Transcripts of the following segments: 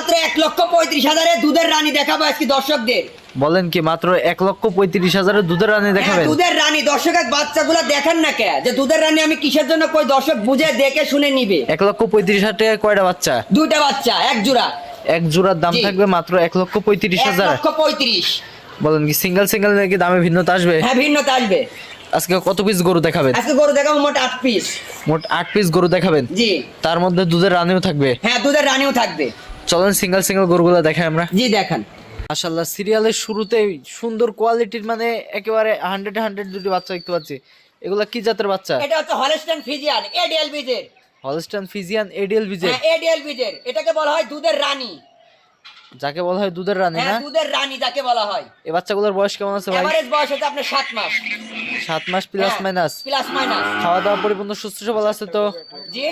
মাত্র এক লক্ষ পঁয়ত্রিশ হাজারে দুধের রানী দেখাবো আজকে দর্শকদের। বলেন কি মাত্র এক লক্ষ পঁয়ত্রিশ হাজারের দুধের রানী হ্যাঁ, দেখাবেন? দুধের রানী। দর্শক এক বাচ্চাগুলো দেখেন না কে? যে দুধের রানী আমি কিসের জন্য কই? দর্শক বুঝে দেখে শুনে নিবে। এক লক্ষ পঁয়ত্রিশ হাজার টাকায় কয়টা বাচ্চা? দুইটা বাচ্চা এক জোড়া। এক জোড়ার দাম জি। থাকবে মাত্র এক লক্ষ পঁয়ত্রিশ এক হাজার। লক্ষ পঁয়ত্রিশ। বলেন কি সিঙ্গেল সিঙ্গেল নাকি দামে ভিন্নতা আসবে? হ্যাঁ ভিন্নতা আসবে। আজকে কত পিস গরু দেখাবেন? আজকে গরু দেখাবো মোট আট পিস মোট আট পিস গরু দেখাবেন? জি। তার মধ্যে দুধের রানিও থাকবে? হ্যাঁ দুধের রানীও থাকবে। চলেন সিঙ্গেল সিঙ্গেল গরুগুলো দেখাই আমরা। জি দেখান। মাশাল্লাহ সিরিয়ালের শুরুতে সুন্দর কোয়ালিটির মানে একেবারে হান্ড্রেড হান্ড্রেড দুটি বাচ্চা দেখতে পাচ্ছি। এগুলা কি জাতের বাচ্চা? এটা হচ্ছে হলস্টেন ফিজিয়ান এডিএল বিজের হলস্টান ফিজিয়ান এডিএল বিজের হ্যাঁ এডিএল বিজের এটাকে বলা হয় দুধের রানী। যাকে বলা হয় দুধের রানী হ্যাঁ না দুধের রানী যাকে বলা হয়। এই বাচ্চাগুলোর বয়স কেমন আছে ভাই? এভারেজ বয়স হচ্ছে আপনার সাত মাস। সাত মাস প্লাস মাইনাস প্লাস মাইনাস খাওয়া দাওয়া পরিপূর্ণ সুস্থ সবল আছে তো? জি?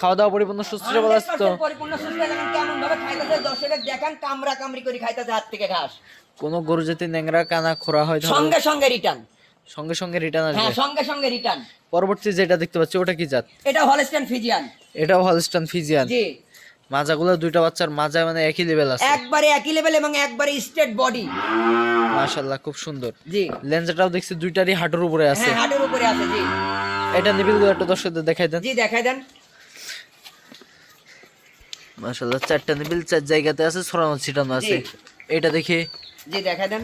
খাওয়া দাওয়া পরিপূর্ণ সুস্থ সবল আছে তো? পরিপূর্ণ সুস্থ এখন কেমন ভাবে খাইতেছে। দর্শকের দেখান কামড়া কামড়ি করে খাইতেছে হাত থেকে ঘাস। কোনো গরু যদি ন্যাংরা কানা খোরা হয় সঙ্গে সঙ্গে রিটার্ন সঙ্গে সঙ্গে রিটার্ন হ্যাঁ সঙ্গে সঙ্গে রিটার্ন পরবর্তী যেটা দেখতে পাচ্ছি ওটা কি জাত? এটা হলস্টেন ফিজিয়ান এটাও হলস্টান ফিজিয়ান জি। মাজাগুলো দুইটা বাচ্চার মাজা মানে একই লেভেল আছে। একবারে একই লেভেল এবং একবারে স্ট্রেট বডি মাশাল্লাহ খুব সুন্দর। জি। লেন্সটাও দেখছি দুইটারই হাঁটুর উপরে আছে। হ্যাঁ হাটের উপরে আছে জি। এটা নিবিল একটা দর্শকদের দেখাই দেন। জি দেখাই দেন। মাশাল্লাহ চারটা নিবিল চার জায়গাতে আছে ছড়ানো ছিটানো আছে। এটা দেখি। জি দেখাই দেন।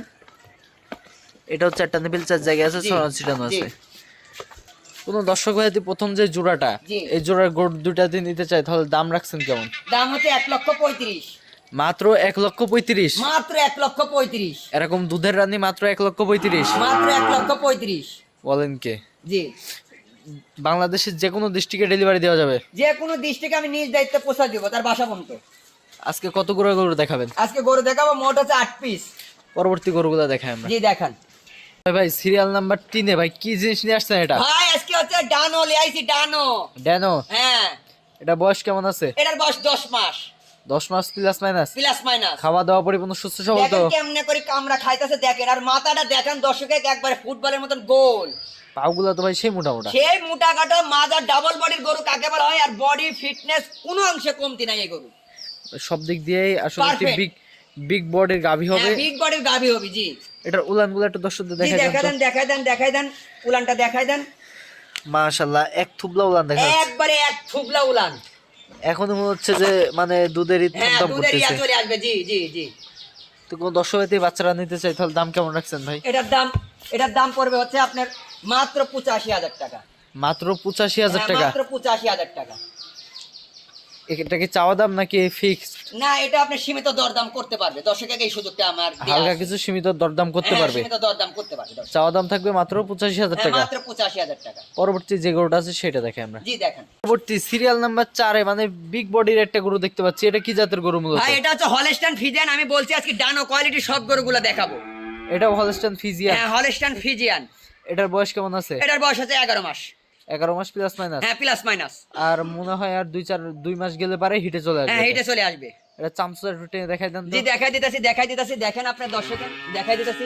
এটাও চারটা নিবিল চার জায়গায় আছে ছড়ানো ছিটানো। আছে। কোন দর্শক ভাই যদি প্রথম যে জোড়াটা জি। এই জোড়ার গোট দুইটা দিয়ে নিতে চাই তাহলে দাম রাখছেন কেমন? দাম হচ্ছে এক লক্ষ পঁয়ত্রিশ। মাত্র এক লক্ষ পঁয়ত্রিশ? মাত্র এক লক্ষ পঁয়ত্রিশ। এরকম দুধের রানী মাত্র এক লক্ষ পঁয়ত্রিশ? মাত্র এক লক্ষ পঁয়ত্রিশ। বলেন কে? জি। বাংলাদেশের যে কোনো ডিস্ট্রিক্টে ডেলিভারি দেওয়া যাবে। যে কোনো ডিস্ট্রিক্টে আমি নিজ দায়িত্বে পোষা দিব তার বাসা পর্যন্ত আজকে কত গরু গরু দেখাবেন? আজকে গরু দেখাবো মোট হচ্ছে আট পিস পরবর্তী গরুগুলো দেখাই আমরা। জি দেখান। ভাই, ভাই সিরিয়াল নাম্বার তিনে ভাই কি জিনিস নিয়ে আসছেন এটা? ভাই হচ্ছে ডানো লিয়াইছি ডানো। ড্যানো হ্যাঁ। এটা বয়স কেমন আছে? এটার বয়স দশ মাস। দশ মাস প্লাস মাইনাস প্লাস মাইনাস খাওয়া দাওয়া পরিপূর্ণ সুস্থ সবল তো? কেমনে করে কামড়া খাইতেছে দেখেন। আর মাথাটা দেখেন দর্শকে একবারে ফুটবলের মতন গোল। পাগুলা তো ভাই সেই মোটা মোটা। সেই মোটা কাটা মাদার ডাবল বডির গরু কাকে বলা হয়? আর বডি ফিটনেস কোনো অংশে কমতি নাই এই গরু। সব দিক দিয়েই আসলে একটি বিগ বিগ বডির গাভী হবে। বিগ বডির গাভি হবে জি। এটার উলানগুলো একটু দর্শকদের দেখাই দেন দেখাই দেন দেখাই দেন উলানটা দেখাই দেন। মাশাল্লাহ এক থুবলা উলান দেখা যাচ্ছে। একবারে এক থুবলা উলান। এখন হচ্ছে যে মানে দুধের হ্যাঁ দাম করতেছে। চলে আসবে জি জি জি। তো কোন দর্শক বাচ্চারা নিতে চাই তাহলে দাম কেমন রাখছেন ভাই? এটার দাম এটার দাম পড়বে হচ্ছে আপনার মাত্র পঁচাশি হাজার টাকা। মাত্র পঁচাশি হাজার হ্যাঁ, টাকা? মাত্র পঁচাশি হাজার টাকা। এটা কি চাওয়া দাম নাকি ফিক্স না এটা আপনি সীমিত দরদাম করতে পারবে। দর্শকে এই সুযোগটা আমার হালকা কিছু সীমিত দরদাম করতে হ্যাঁ, পারবে। সীমিত দরদাম করতে পারবে চাওয়া দাম থাকবে মাত্র পঁচাশি হাজার হ্যাঁ, টাকা। মাত্র পঁচাশি হাজার টাকা। পরবর্তী যে গরুটা আছে সেটা দেখে আমরা। জি দেখেন। পরবর্তী সিরিয়াল নাম্বার চারে মানে বিগ বডির একটা গরু দেখতে পাচ্ছি। এটা কি জাতের গরু মূলত? ভাই এটা হচ্ছে হলস্টাইন ফিজিয়ান আমি বলছি আজকে ডানো কোয়ালিটি সব গরুগুলো দেখাবো। এটা হলস্টান ফিজিয়ান হ্যাঁ হলস্টাইন ফিজিয়ান এটার বয়স কেমন আছে? এটার বয়স হচ্ছে এগারো মাস। এগারো মাস প্লাস মাইনাস হ্যাঁ প্লাস মাইনাস আর মনে হয় আর দুই চার দুই মাস গেলে পারে হিটে চলে হ্যাঁ আসবে হেঁটে চলে আসবে। এটা টেনে দেখাই দেন জি দেখাই দিতেছি দেখাই দিতেছি। দেখেন আপনার দর্শকের দেখাই দিতেছি।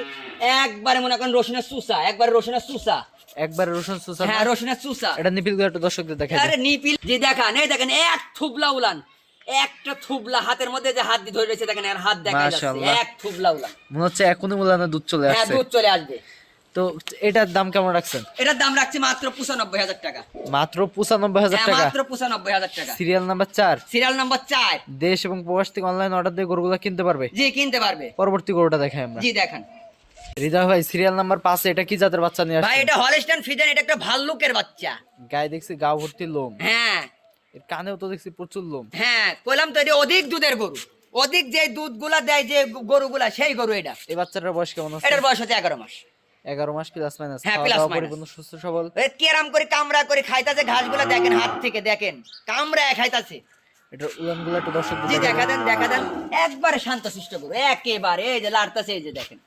একবারে মনে করেন রসুনের সুসা একবারে রসুনের সুসা একবারে রসুন সুসা হ্যাঁ রসুনের সুসা এটা নিপিল করে একটু দর্শকদের দেখাই আরে নিপিল যে দেখান এই দেখেন এক থুবলা উলান। একটা থুবলা হাতের মধ্যে যে হাত দিয়ে ধরে রয়েছে দেখেন আর হাত দেখা যাচ্ছে। এক থুবলা উলান। মনে হচ্ছে এখনই মুলানা দুধ চলে হ্যাঁ দুধ চলে আসবে। তো এটার দাম কেমন রাখছেন? এটার দাম রাখছি মাত্র পঁচানব্বই হাজার টাকা। মাত্র পঁচানব্বই হাজার হ্যাঁ টাকা? মাত্র পঁচানব্বই হাজার টাকা। সিরিয়াল নাম্বার চার? সিরিয়াল নাম্বার চার। দেশ এবং প্রবাস থেকে অনলাইন অর্ডার দিয়ে গরুগুলো কিনতে পারবে? জি কিনতে পারবে। পরবর্তী গরুটা দেখাই আমরা। জি দেখেন। হৃদয় ভাই সিরিয়াল নাম্বার পাঁচে এটা কি জাতের বাচ্চা নিয়ে ভাই এটা হলস্টাইন ফিজেন এটা একটা ভাল্লুকের বাচ্চা। গায়ে দেখছি গা ভর্তি লোম। হ্যাঁ। এর কানেও তো দেখছি প্রচুর লোম। হ্যাঁ কইলাম তো এটা অধিক দুধের গরু। অধিক যে দুধগুলা দেয় যে গরুগুলা সেই গরু এটা। এই বাচ্চাটার বয়স কেমন আছে? এটার বয়স হচ্ছে এগারো মাস। এগারো মাস প্লাস মাইনাস হ্যাঁ, পরিপূর্ণ সুস্থ সবল। এ কিরাম করে কামড়া করে খাইতাছে ঘাসগুলা দেখেন হাত থেকে দেখেন। কামড়া খাইতাছে। এটা উলানগুলো একটু দর্শক জি দেখা দেন। দেখা দেন। একবারে শান্তশিষ্ট গরু একেবারে এই যে লাড়তাছে এই যে দেখেন।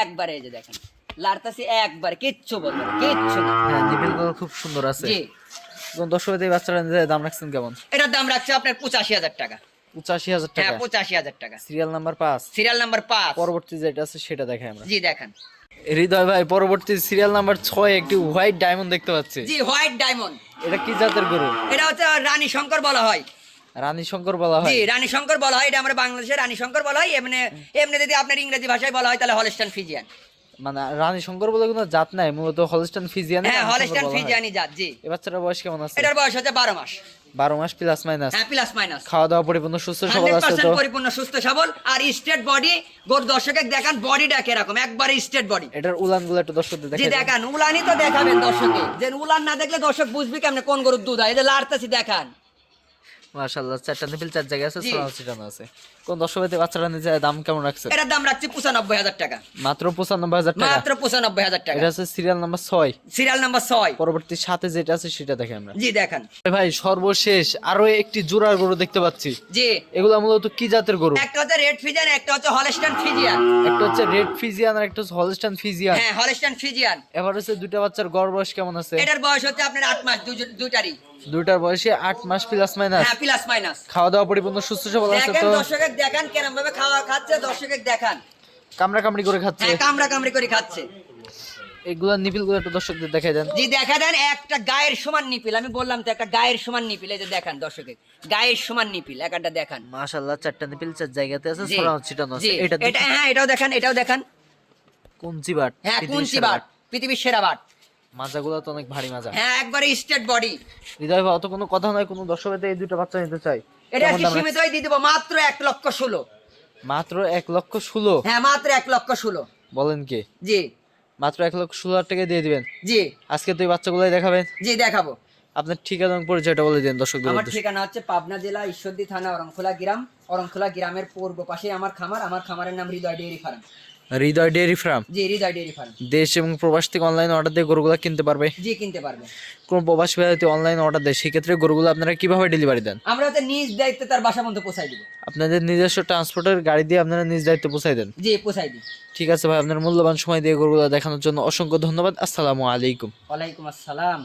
একবারে এই যে দেখেন। লাড়তাছে একবারে কিচ্ছু বলবে কিচ্ছু না। হ্যাঁ খুব সুন্দর আছে। জি। এবং দর্শক এই বাচ্চাটা নিতে দাম রাখছেন কেমন? এটার দাম রাখছে আপনার পঁচাশি হাজার টাকা। পঁচাশি হাজার হ্যাঁ টাকা। পঁচাশি হাজার টাকা। সিরিয়াল নাম্বার পাঁচ। সিরিয়াল নাম্বার পাঁচ। পরবর্তী যেটা আছে সেটা দেখাই আমরা। জি দেখেন। হৃদয় ভাই পরবর্তী সিরিয়াল নাম্বার ছয় একটি হোয়াইট ডায়মন্ড দেখতে পাচ্ছি। জি হোয়াইট ডায়মন্ড এটা কি জাতের গরু? এটা হচ্ছে রানী শঙ্কর বলা হয়। রানী শঙ্কর বলা হয়? জি রানী শঙ্কর বলা হয় এটা আমরা বাংলাদেশে রানী শঙ্কর বলা হয় এমনি এমনি যদি আপনার ইংরেজি ভাষায় বলা হয় তাহলে হলস্টান ফিজিয়ান মানে রানী শঙ্কর বলে কোনো জাত নাই মূলত হলস্টান ফিজিয়ান হ্যাঁ হলস্টান ফিজিয়ানি জাত জি। বাচ্চাটার বয়স কেমন আছে? এটার বয়স হচ্ছে বারো মাস। বারো মাস প্লাস মাইনাস হ্যাঁ প্লাস মাইনাস খাওয়া দাওয়া পরিপূর্ণ সুস্থ সবল আছে তো? পরিপূর্ণ সুস্থ সবল। আর স্ট্রেট বডি গোর দর্শকে দেখান বডিটা একবারে স্ট্রেট বডি। এটার উলানগুলো একটু দর্শকদের জি দেখান উলানি তো দেখাবেন দর্শকে যে উলান না দেখলে দর্শক বুঝবি কেমনে কোন গরুর দুধ হয়। এই যে লাড়তাছি দেখান। মাশাআল্লাহ চারটা নিপিল চার জায়গায় আছে আছে। কোন দর্শক নিচে দাম কেমন রাখছে? এটার দাম রাখছি পঁচানব্বই হাজার টাকা। মাত্র পঁচানব্বই হাজার টাকা? মাত্র পঁচানব্বই হাজার টাকা। এটা হচ্ছে সিরিয়াল নাম্বার ছয়। সিরিয়াল নাম্বার ছয়। পরবর্তী সাথে যেটা আছে সেটা দেখে আমরা। জি দেখান। ভাই সর্বশেষ আরও একটি জোড়ার গরু দেখতে পাচ্ছি। জি। এগুলো মূলত কি জাতের গরু? একটা হচ্ছে রেড ফিজিয়ান একটা হচ্ছে হলস্টান ফিজিয়ান একটা হচ্ছে রেড ফিজিয়ান আর একটা হচ্ছে হলস্টান ফিজিয়ান হ্যাঁ ফিজিয়ান এবার হচ্ছে দুটা বাচ্চার গড় বয়স কেমন আছে? এটার বয়স হচ্ছে আপনার আট মাস দুটারই দুটার বয়সে আট মাস প্লাস মাইনাস হ্যাঁ প্লাস মাইনাস খাওয়া দাওয়া পরিপূর্ণ সুস্থ সবল আছে তো? দর্শকের দেখান কেরম ভাবে খাওয়া খাচ্ছে দর্শকের দেখান। কামড়া কামড়ি করে খাচ্ছে। হ্যাঁ কামড়া কামড়ি করে খাচ্ছে। এগুলা নিপিলগুলো একটু দর্শকদের দেখাই দেন। জি দেখা দেন একটা গায়ের সমান নিপিল। আমি বললাম তো একটা গায়ের সমান নিপিল এই যে দেখান দর্শকের গায়ের সমান নিপিল একটা দেখান। মাশাআল্লাহ চারটা নিপিল চার জায়গাতে আছে সোনা ছিটানো আছে। এটা এটা হ্যাঁ এটাও দেখান এটাও দেখান। কুঞ্চি বাট হ্যাঁ কুঞ্চি বাট। পৃথিবীর সেরা বাট। মাজাগুলো তো অনেক ভারী মাজা। হ্যাঁ একবারে স্ট্রেট বডি। হৃদয় ভাই অত কোনো কথা নয় কোনো দর্শকেতে এই দুটো বাচ্চা নিতে চাই এটা কি সীমিত রাখছে? দিয়ে দেবো মাত্র এক লক্ষ ষোলো। মাত্র এক লক্ষ ষোলো? হ্যাঁ মাত্র এক লক্ষ ষোলো। বলেন কি? জি। মাত্র এক লক্ষ ষোলো হাজার টাকা দিয়ে দিবেন? জি। আজকে এই বাচ্চাগুলোই দেখাবেন? জি দেখাবো। আপনার ঠিকানা এবং পরিচয়টা বলে দিন দর্শকদের আমার ঠিকানা হচ্ছে পাবনা জেলা ঈশ্বরদী থানা অরংখোলা গ্রাম। অরংখোলা গ্রামের পূর্ব পাশে আমার খামার। আমার খামারের নাম Hridoy dairy farm. Hridoy dairy farm? জি হৃদয় ডেয়ারি ফার্ম। দেশ এবং প্রবাস থেকে অনলাইন অর্ডার দিয়ে গরুগুলো কিনতে পারবে? জি কিনতে পারবে। কোন প্রবাসী ভাই যদি অনলাইন অর্ডার দেয় সেক্ষেত্রে গরুগুলো আপনারা কীভাবে ডেলিভারি দেন? আমরা হচ্ছে নিজ দায়িত্বে তার বাসা পর্যন্ত পৌঁছাই দিব। আপনাদের নিজস্ব ট্রান্সপোর্টের গাড়ি দিয়ে আপনারা নিজ দায়িত্বে পৌঁছাই দেন? জি পৌঁছাই দিই। ঠিক আছে ভাই আপনার মূল্যবান সময় দিয়ে গরুগুলো দেখানোর জন্য অসংখ্য ধন্যবাদ। আসসালামু আলাইকুম। ওয়ালাইকুম আসসালাম।